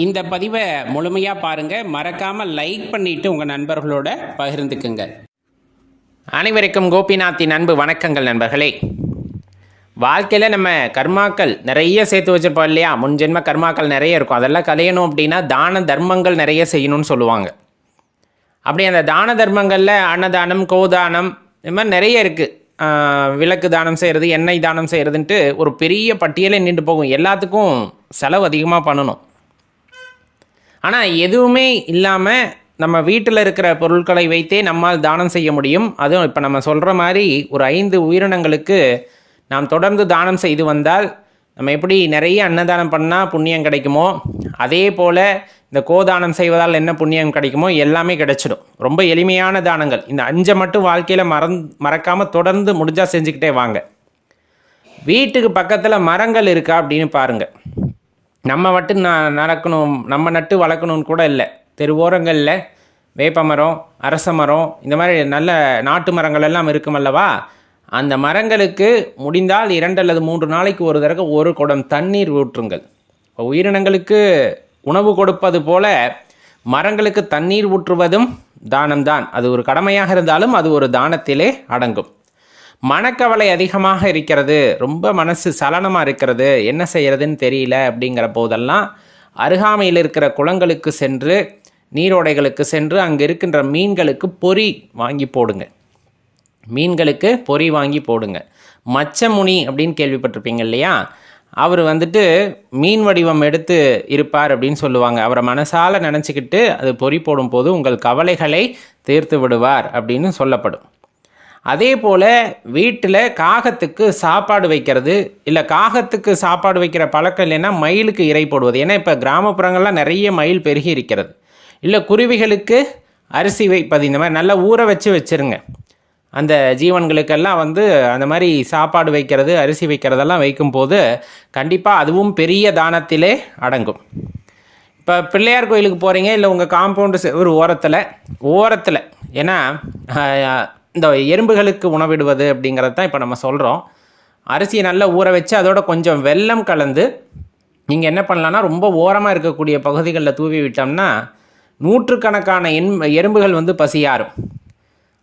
இந்த பதிவை முழுமையாக பாருங்கள் மறக்காமல் லைக் பண்ணிவிட்டு உங்கள் நண்பர்களோட பகிர்ந்துக்குங்க. அனைவருக்கும் கோபிநாத்தின் அன்பு வணக்கங்கள் நண்பர்களே. வாழ்க்கையில் நம்ம கர்மாக்கள் நிறைய சேர்த்து வச்சுருப்போம் இல்லையா? முன்ஜென்ம கர்மாக்கள் நிறைய இருக்கும். அதெல்லாம் கலையணும் அப்படின்னா தான தர்மங்கள் நிறைய செய்யணும்னு சொல்லுவாங்க. அப்படி அந்த தான தர்மங்களில் அன்னதானம் கோதானம் இது மாதிரி நிறைய இருக்குது விளக்கு தானம் செய்கிறது எண்ணெய் தானம் செய்கிறதுன்ட்டு ஒரு பெரிய பட்டியலே நின்று போகும். எல்லாத்துக்கும் செலவு அதிகமாக பண்ணணும். ஆனால் எதுவுமே இல்லாமல் நம்ம வீட்டில் இருக்கிற பொருட்களை வைத்தே நம்மால் தானம் செய்ய முடியும். அதுவும் இப்போ நம்ம சொல்கிற மாதிரி ஒரு ஐந்து உயிரினங்களுக்கு நாம் தொடர்ந்து தானம் செய்து வந்தால் நம்ம எப்படி நிறைய அன்னதானம் பண்ணால் புண்ணியம் கிடைக்குமோ அதே போல் இந்த கோதானம் செய்வதால் என்ன புண்ணியம் கிடைக்குமோ எல்லாமே கிடைச்சிடும். ரொம்ப எளிமையான தானங்கள். இந்த அஞ்சை மட்டும் வாழ்க்கையில் மறந் மறக்காமல் தொடர்ந்து முடிஞ்சால் செஞ்சுக்கிட்டே வாங்க. வீட்டுக்கு பக்கத்தில் மரங்கள் இருக்கா அப்படின்னு பாருங்கள் நம்ம மட்டும் ந நடக்கணும் நம்ம நட்டு வளர்க்கணும்னு கூட இல்லை. தெருவோரங்களில் வேப்ப மரம் அரச மரம் இந்த மாதிரி நல்ல நாட்டு மரங்கள் எல்லாம் இருக்கும் அல்லவா? அந்த மரங்களுக்கு முடிந்தால் இரண்டு அல்லது மூன்று நாளைக்கு ஒரு தடவை ஒரு குடம் தண்ணீர் ஊற்றுங்கள். இப்போ உயிரினங்களுக்கு உணவு கொடுப்பது போல மரங்களுக்கு தண்ணீர் ஊற்றுவதும் தானம்தான். அது ஒரு கடமையாக இருந்தாலும் அது ஒரு தானத்திலே அடங்கும். மனக்கவலை அதிகமாக இருக்கிறது ரொம்ப மனசு சலனமாக இருக்கிறது என்ன செய்கிறதுன்னு தெரியல அப்படிங்கிற போதெல்லாம் அருகாமையில் இருக்கிற குளங்களுக்கு சென்று நீரோடைகளுக்கு சென்று அங்கே இருக்கின்ற மீன்களுக்கு பொறி வாங்கி போடுங்க. மீன்களுக்கு பொறி வாங்கி போடுங்க. மச்சமுனி அப்படின்னு கேள்விப்பட்டிருப்பீங்க இல்லையா? அவர் வந்துட்டு மீன் வடிவம் எடுத்து இருப்பார் அப்படின்னு சொல்லுவாங்க. அவரை மனசால நினச்சிக்கிட்டு அது பொறி போடும்போது உங்கள் கவலைகளை தீர்த்து விடுவார் அப்படின்னு சொல்லப்படும். அதே போல் வீட்டில் காகத்துக்கு சாப்பாடு வைக்கிறது இல்லை காகத்துக்கு சாப்பாடு வைக்கிற பழக்கம் இல்லைன்னா மயிலுக்கு இறை போடுவது. ஏன்னா இப்போ கிராமப்புறங்கள்லாம் நிறைய மயில் பெருகி இருக்கிறது. இல்லை குருவிகளுக்கு அரிசி வைப்பது. இந்த மாதிரி நல்லா ஊற வச்சு வச்சுருங்க. அந்த ஜீவன்களுக்கெல்லாம் வந்து அந்த மாதிரி சாப்பாடு வைக்கிறது அரிசி வைக்கிறதெல்லாம் வைக்கும்போது கண்டிப்பாக அதுவும் பெரிய தானத்திலே அடங்கும். இப்போ பிள்ளையார் கோயிலுக்கு போகிறீங்க இல்லை உங்கள் காம்பவுண்டு ஒரு ஓரத்தில் ஓரத்தில். ஏன்னா இந்த எறும்புகளுக்கு உணவிடுவது அப்படிங்கிறது தான் இப்போ நம்ம சொல்கிறோம் அரிசியை நல்லா ஊற வச்சு அதோட கொஞ்சம் வெல்லம் கலந்து நீங்கள் என்ன பண்ணலான்னா ரொம்ப ஓரமாக இருக்கக்கூடிய பகுதிகளில் தூவி விட்டோம்னா நூற்றுக்கணக்கான எண் எறும்புகள் வந்து பசியாரும்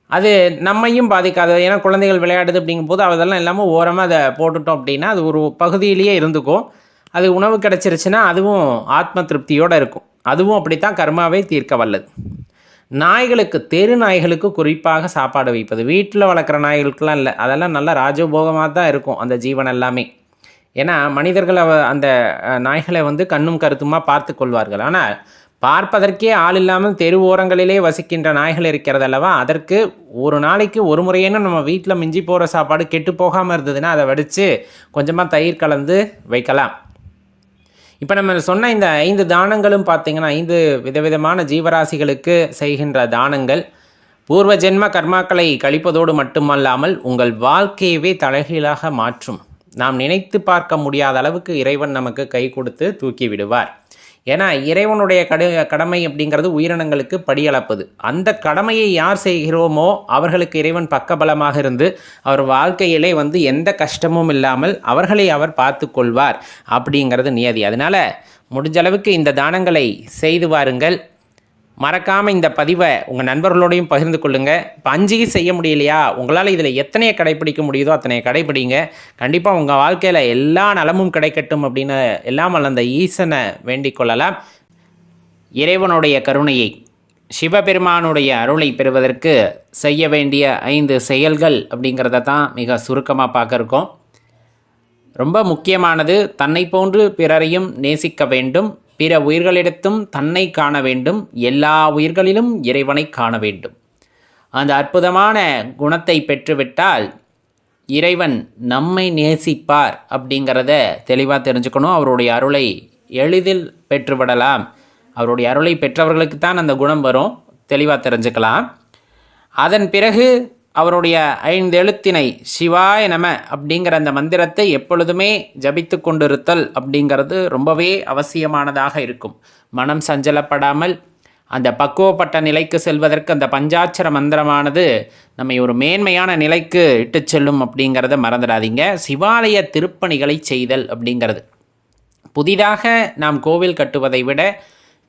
அது நம்மையும் பாதிக்காது. ஏன்னா குழந்தைகள் விளையாடுது அப்படிங்கும்போது அதெல்லாம் இல்லாமல் ஓரமாக அதை போட்டுட்டோம் அப்படின்னா அது ஒரு பகுதியிலேயே இருந்துக்கும். அது உணவு கிடச்சிருச்சுன்னா அதுவும் ஆத்ம திருப்தியோடு இருக்கும். அதுவும் அப்படித்தான் கர்மாவை தீர்க்க வல்லது. நாய்களுக்கு தெரு நாய்களுக்கு குறிப்பாக சாப்பாடு வைப்பது. வீட்டில் வளர்க்குற நாய்களுக்கெல்லாம் இல்லை. அதெல்லாம் நல்லா ராஜபோகமாக தான் இருக்கும் அந்த ஜீவன் எல்லாமே. ஏன்னா மனிதர்கள் அந்த நாய்களை வந்து கண்ணும் கருத்துமாக பார்த்து கொள்வார்கள். ஆனால் பார்ப்பதற்கே ஆள் இல்லாமல் தெரு ஓரங்களிலே வசிக்கின்ற நாய்கள் இருக்கிறது அல்லவா? அதற்கு ஒரு நாளைக்கு ஒரு முறையேனும் நம்ம வீட்டில் மிஞ்சி போகிற சாப்பாடு கெட்டு போகாமல் இருந்ததுன்னா அதை வடித்து கொஞ்சமாக தயிர் கலந்து வைக்கலாம். இப்போ நம்ம சொன்ன இந்த ஐந்து தானங்களும் பார்த்தீங்கன்னா ஐந்து விதவிதமான ஜீவராசிகளுக்கு செய்கின்ற தானங்கள். பூர்வ ஜென்ம கர்மாக்களை கழிப்பதோடு மட்டுமல்லாமல் உங்கள் வாழ்க்கையவே தலைகீழாக மாற்றும். நாம் நினைத்து பார்க்க முடியாத அளவுக்கு இறைவன் நமக்கு கை கொடுத்து தூக்கி விடுவார். ஏன்னா இறைவனுடைய கடு கடமை அப்படிங்கிறது உயிரினங்களுக்கு படியளப்பது. அந்த கடமையை யார் செய்கிறோமோ அவர்களுக்கு இறைவன் பக்கபலமாக இருந்து அவர் வாழ்க்கையிலே வந்து எந்த கஷ்டமும் இல்லாமல் அவர்களை அவர் பார்த்து கொள்வார் அப்படிங்கிறது நியதி. அதனால் முடிஞ்ச அளவுக்கு இந்த தானங்களை செய்து வாருங்கள். மறக்காமல் இந்த பதிவை உங்கள் நண்பர்களோடையும் பகிர்ந்து கொள்ளுங்கள் இப்போ அஞ்சுக்கு செய்ய முடியலையா? உங்களால் இதில் எத்தனையை கடைப்பிடிக்க முடியுதோ அத்தனையை கடைப்பிடிங்க கண்டிப்பாக உங்கள் வாழ்க்கையில் எல்லா நலமும் கிடைக்கட்டும் அப்படின்னு எல்லாம் அந்த ஈசனை வேண்டிக் கொள்ளலாம். இறைவனுடைய கருணையை சிவபெருமானுடைய அருளை பெறுவதற்கு செய்ய வேண்டிய ஐந்து செயல்கள் அப்படிங்கிறத தான் மிக சுருக்கமாக பார்க்க இருக்கோம் ரொம்ப முக்கியமானது தன்னை போன்று பிறரையும் நேசிக்க வேண்டும். பிற உயிர்களிடத்தும் தன்னை காண வேண்டும். எல்லா உயிர்களிலும் இறைவனை காண வேண்டும். அந்த அற்புதமான குணத்தை பெற்றுவிட்டால் இறைவன் நம்மை நேசிப்பார் அப்படிங்கிறத தெளிவாக தெரிஞ்சுக்கணும். அவருடைய அருளை எளிதில் பெற்றுவிடலாம். அவருடைய அருளை பெற்றவர்களுக்கு தான் அந்த குணம் வரும். தெளிவாக தெரிஞ்சுக்கலாம். அதன் பிறகு அவருடைய ஐந்து எழுத்தினை சிவாய நம அப்படிங்கிற அந்த மந்திரத்தை எப்பொழுதுமே ஜபித்து கொண்டிருத்தல் அப்படிங்கிறது ரொம்பவே அவசியமானதாக இருக்கும். மனம் சஞ்சலப்படாமல் அந்த பக்குவப்பட்ட நிலைக்கு செல்வதற்கு அந்த பஞ்சாட்சர மந்திரமானது நம்மை ஒரு மேன்மையான நிலைக்கு இட்டு செல்லும் அப்படிங்கிறத மறந்துடாதீங்க. சிவாலய திருப்பணிகளை செய்தல் அப்படிங்கிறது. புதிதாக நாம் கோவில் கட்டுவதை விட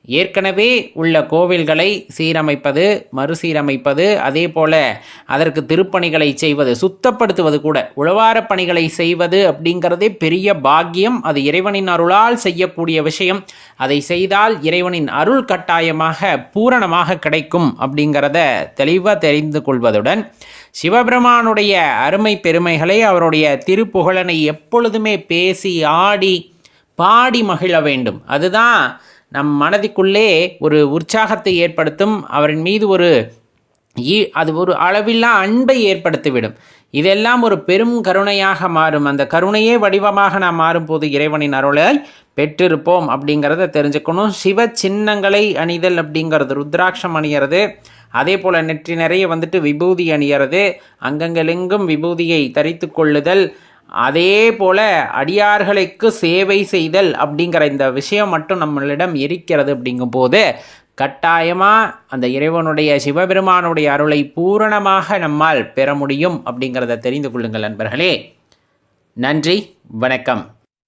ஏற்கனவே உள்ள கோவில்களை சீரமைப்பது மறுசீரமைப்பது அதே போல அதற்கு திருப்பணிகளை செய்வது சுத்தப்படுத்துவது கூட. உழவார பணிகளை செய்வது அப்படிங்கிறதே பெரிய பாக்கியம். அது இறைவனின் அருளால் செய்யக்கூடிய விஷயம். அதை செய்தால் இறைவனின் அருள் கட்டாயமாக பூரணமாக கிடைக்கும் அப்படிங்கிறத தெளிவாக தெரிந்து கொள்வதுடன் சிவபெருமானுடைய அருமை பெருமைகளை அவருடைய திருப்புகழனை எப்பொழுதுமே பேசி ஆடி பாடி மகிழ வேண்டும். அதுதான் நம் மனதிற்குள்ளே ஒரு உற்சாகத்தை ஏற்படுத்தும் அவரின் மீது ஒரு ஈ- அது ஒரு அளவில்லா அன்பை ஏற்படுத்திவிடும். இதெல்லாம் ஒரு பெரும் கருணையாக மாறும். அந்த கருணையே வடிவமாக நாம் மாறும்போது இறைவனின் அருளை பெற்றிருப்போம் அப்படிங்கிறத தெரிஞ்சுக்கணும். சிவ சின்னங்களை அணிதல் அப்படிங்கிறது ருத்ராட்சம் அணியறது அதே போல் நெற்றி நிறைய வந்துட்டு விபூதி அணியறது அங்கங்களெங்கும் விபூதியை தரித்து கொள்ளுதல் அதே போல அடியார்களுக்கு சேவை செய்தல் அப்படிங்கிற இந்த விஷயம் மட்டும் நம்மளிடம் இருக்கிறது அப்படிங்கும்போது கட்டாயமாக அந்த இறைவனுடைய சிவபெருமானுடைய அருளை பூரணமாக நம்மால் பெற முடியும் அப்படிங்கிறத தெரிந்து கொள்ளுங்கள் நண்பர்களே நன்றி வணக்கம்.